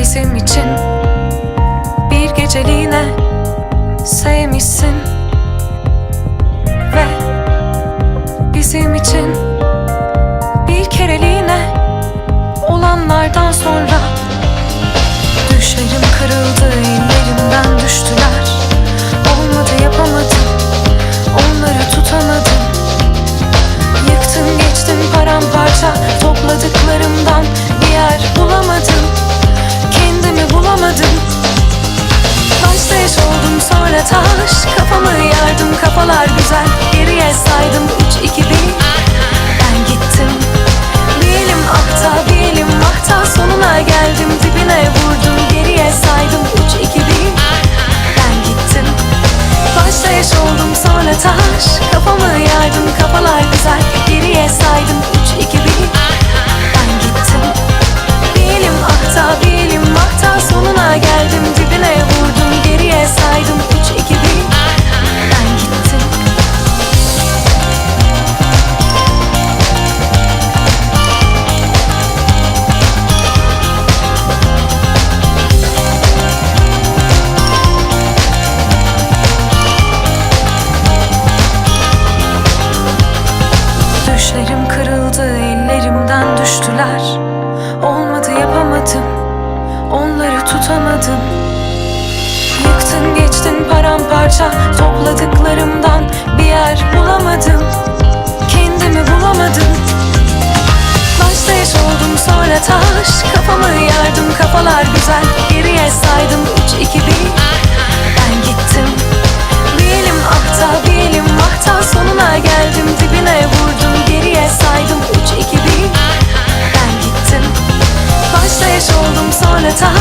bizim için. Bir geceliğine sevmişsin. Ve bizim için bir kereliğine olanlardan sonra. Düşlerim kırıldı taş Kafamı yardım kafalar güzel. Düşlerim kırıldı, ellerimden düştüler. Olmadı yapamadım, onları tutamadım. Yıktın geçtin paramparça, topladıklarımdan bir yer bulamadım. 찾아